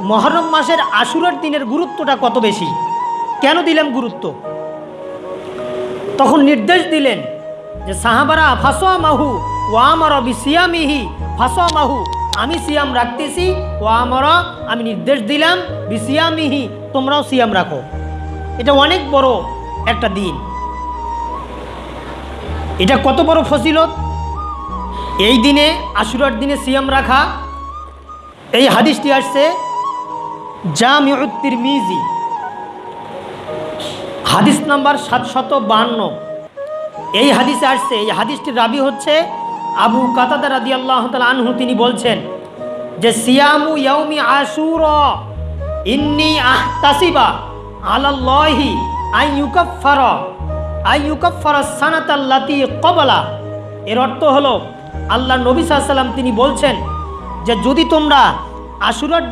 মহরম মাসের আশুরার দিনের গুরুত্বটা কত বেশি? কেন দিলাম গুরুত্ব? তখন নির্দেশ দিলেন যে সাহাবারা ফাঁসোয়া মাহু ও আমার বিসিয়ামিহি ফাঁসোয়া মাহু আমি সিয়াম রাখতেছি ও আমার, আমি নির্দেশ দিলাম, বিসিয়ামিহি, তোমরাও সিয়াম রাখো। এটা অনেক বড় একটা দিন। এটা কত বড় ফজিলত এই দিনে, আশুরার দিনে সিয়াম রাখা, এই হাদিসটি আসছে জামিউত্তির মিজি হাদিস নাম্বার সাতশত বাহান্ন। এই হাদিসে আসছে, এই হাদিসটির রাবি হচ্ছে আবু কাতাদা রাদি আল্লাহ আনহু। তিনি বলছেন যে, সিয়ামু ইয়াউমি আশুর, ইন্নি আহতাসিবা আলাল্লাহি আই ইউকাফার আই ইউকাফার সানাতাল্লাতি কবলা এর অর্থ হলো, আল্লাহ নবী সাল্লাম তিনি বলছেন যে, যদি তোমরা আশুরার